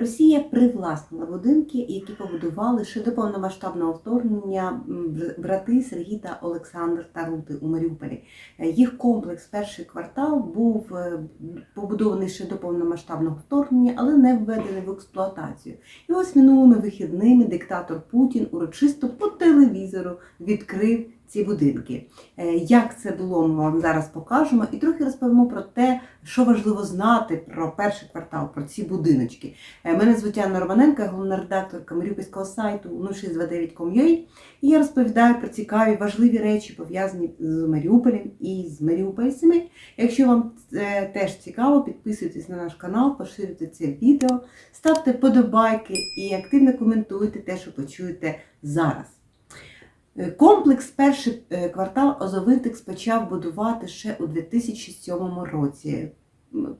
Росія привласнила будинки, які побудували ще до повномасштабного вторгнення брати Сергій та Олександр Тарути у Маріуполі. Е, Їх комплекс перший квартал був е, побудований ще до повномасштабного вторгнення, але не введений в експлуатацію. І ось минулими вихідними диктатор Путін урочисто по телевізору відкрив ці будинки. Е, Як це було, ми вам зараз покажемо, і трохи розповімо про те, що важливо знати про перший квартал, про ці будиночки. Е, Мене звуть Анна Романенко, головна редакторка маріупольського сайту 0629.com.ua і я розповідаю про цікаві важливі речі, пов'язані з Маріуполем і з маріупольцями. Якщо вам це теж цікаво, підписуйтесь на наш канал, поширюйте це відео, ставте подобайки і активно коментуйте те, що почуєте зараз. Е, Комплекс перший е, квартал Озовитекс почав будувати ще у 2007 році.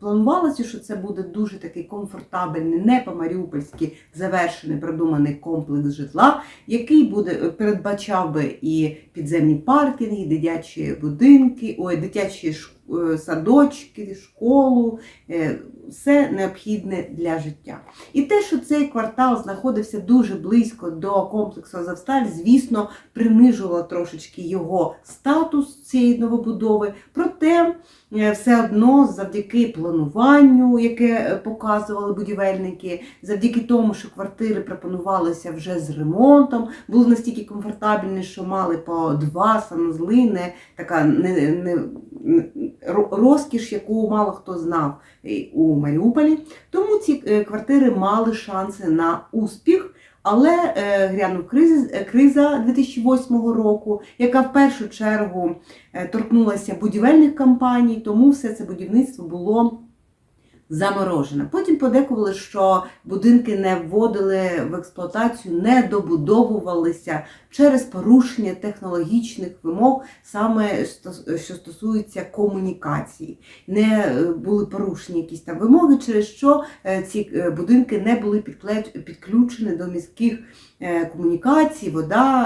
Планувалося, що це буде дуже такий комфортабельний, не по-маріупольськи завершений, продуманий комплекс житла, який буде е, передбачав би і підземні паркінги, і дитячі будинки, ой, дитячі ш- е, садочки, школу, е, все необхідне для життя. І те, що цей квартал знаходився дуже близько до комплексу Азовсталь, звісно, принижувало трошечки його статус цієї новобудови. Проте е, все одно завдяки плануванню, яке е, показували будівельники, завдяки тому, що квартири пропонувалися вже з ремонтом, були настільки комфортабельні, що мали по два санузли, не така не, не, розкіш, яку мало хто знав е, у Маріуполі. Тому ці е, квартири мали шанси на успіх. Але е, грянув криза, е, криза 2008 року, яка в першу чергу торкнулася будівельних компаній, тому все це будівництво було заморожене. Потім подекували, що будинки не вводили в експлуатацію, не добудовувалися через порушення технологічних вимог, саме що стосується комунікації. Не е, були порушені якісь там вимоги, через що е, ці е, будинки не були підключені до міських комунікацій, вода,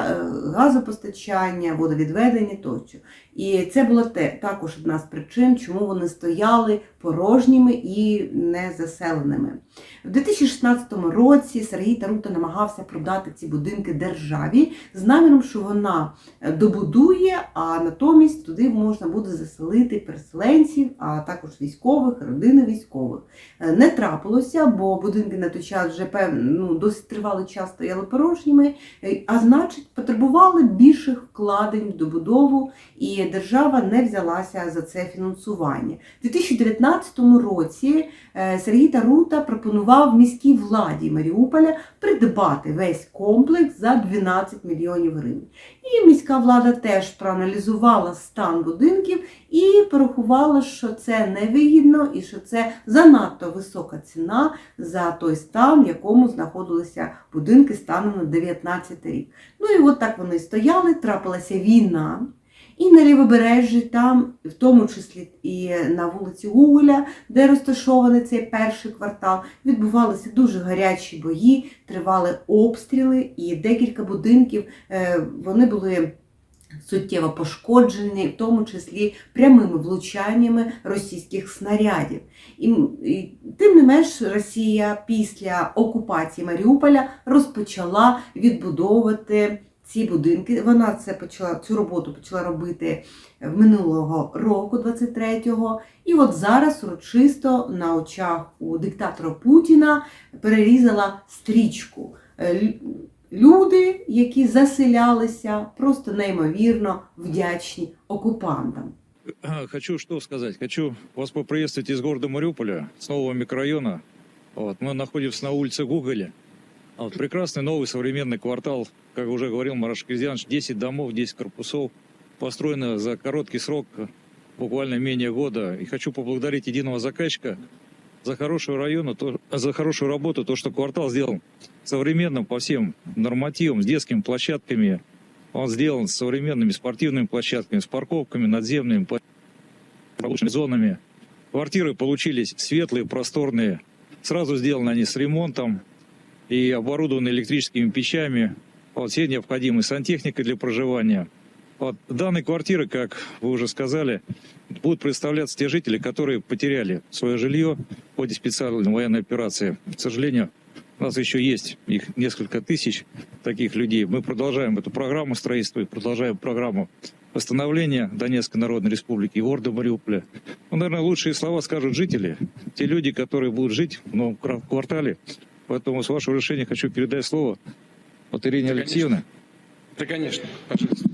газопостачання, водовідведення тощо. І це була також одна з причин, чому вони стояли порожніми і незаселеними. У 2016 році Сергій Тарута намагався продати ці будинки державі з наміром, що вона е, добудує, а натомість туди можна буде заселити переселенців, а також військових, родини військових. Е, Не трапилося, бо будинки на той час вже ну, досить тривалий час стояли порожніми, е, а значить, потребували більших вкладень в добудову, і держава не взялася за це фінансування. У 2019 році е, Сергій Тарута пропонував міській владі Маріуполя придбати весь комплекс за 12 мільйонів гривень. І міська влада теж проаналізувала стан будинків і порахувала, що це невигідно і що це занадто висока ціна за той стан, в якому знаходилися будинки станом на 19 рік. Ну і от так вони стояли, трапилася війна. І на лівобережжі, там, в тому числі і на вулиці Гугуля, де розташований цей перший квартал, відбувалися дуже гарячі бої, тривали обстріли, і декілька будинків е, вони були суттєво пошкоджені, в тому числі прямими влучаннями російських снарядів. І, і тим не менш, Росія після окупації Маріуполя розпочала відбудовувати ці будинки. Вона це почала цю роботу почала робити минулого року, 23-го. І от зараз урочисто на очах у диктатора Путіна перерізала стрічку. Е, Люди, які заселялися, просто неймовірно вдячні окупантам. Хочу что сказать. Хочу вас поприветствовать из города Мариуполя, с нового микрорайона. Вот, мы находимся на улице Гоголя. А Вот, прекрасный новый современный квартал, как уже говорил Мараш Кризьянович, 10 домов, 10 корпусов, построено за короткий срок, буквально менее года. И хочу поблагодарить единого заказчика за хорошую району, то, за хорошую работу, то, что квартал сделан современным по всем нормативам, с детскими площадками. Он сделан с современными спортивными площадками, с парковками надземными, полученными зонами. Квартиры получились светлые, просторные. Сразу сделаны они с ремонтом и оборудованы электрическими печами. Вот, все необходимые сантехника для проживания. Вот, данные квартиры, как вы уже сказали, будут представляться те жители, которые потеряли свое жилье в ходе специальной военной операции. К сожалению, У нас еще есть их несколько тысяч таких людей. Мы продолжаем эту программу строительства и продолжаем программу восстановления Донецкой Народной Республики и города Мариуполя. Ну, наверное, лучшие слова скажут жители, те люди, которые будут жить в новом квартале. Поэтому с вашего решения хочу передать слово от Ирине Да, Алексеевне. Да, конечно, пожалуйста.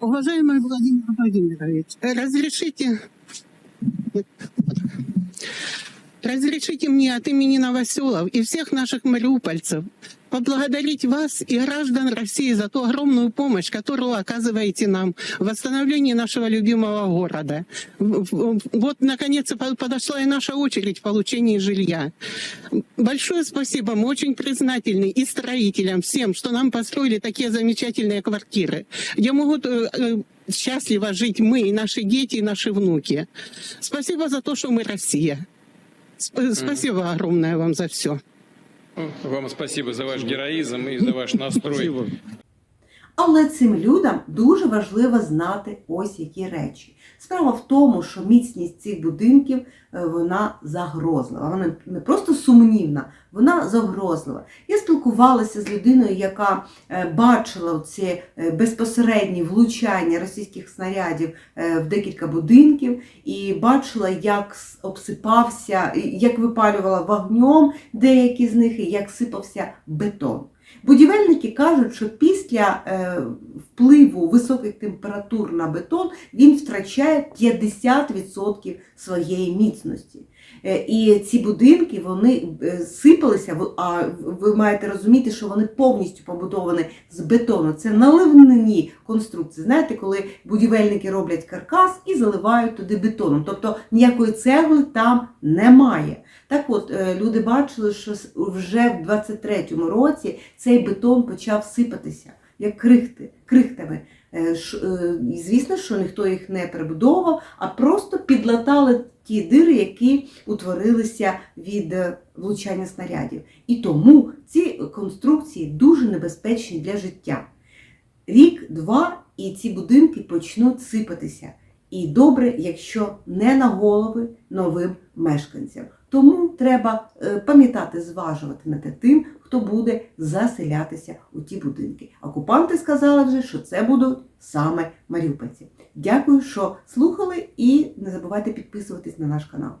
Уважаемый Владимир Владимирович, разрешите... Разрешите мне от имени Новоселов и всех наших мариупольцев поблагодарить вас и граждан России за ту огромную помощь, которую оказываете нам в восстановлении нашего любимого города. Вот, наконец, по- подошла и наша очередь в получении жилья. Большое спасибо, мы очень признательны и строителям, всем, что нам построили такие замечательные квартиры, где могут э, э, счастливо жить мы, и наши дети, и наши внуки. Спасибо за то, что мы Россия. Сп- Спасибо огромное вам за все. Вам спасибо за ваш героизм и за ваш настрой. Спасибо. Але цим людям дуже важливо знати ось які речі. Справа в тому, що міцність цих будинків е, вона загрозлива. Вона не просто сумнівна, вона загрозлива. Я спілкувалася з людиною, яка е, бачила ці е, безпосередні влучання російських снарядів в декілька будинків, і бачила, як обсипався, як випалювала вогнем деякі з них, і як сипався бетон. Будівельники кажуть, що після е, впливу високих температур на бетон він втрачає 50% своєї міцності. Е, і ці будинки вони е, сипалися, а ви маєте розуміти, що вони повністю побудовані з бетону. Це наливні конструкції. Знаєте, коли будівельники роблять каркас і заливають туди бетоном. Тобто ніякої цегли там немає. Так от, е, люди бачили, що вже в 23-му році цей бетон почав сипатися, як крихти, крихтами. Звісно, що ніхто їх не перебудовував, а просто підлатали ті дири, які утворилися від е, влучання снарядів. І тому ці конструкції дуже небезпечні для життя. Рік-два, і ці будинки почнуть сипатися. І добре, якщо не на голови новим мешканцям. Тому треба е, пам'ятати, зважувати на те тим, хто буде заселятися у ті будинки. Окупанти сказали вже, що це будуть саме маріупольці. Дякую, що слухали, і не забувайте підписуватись на наш канал.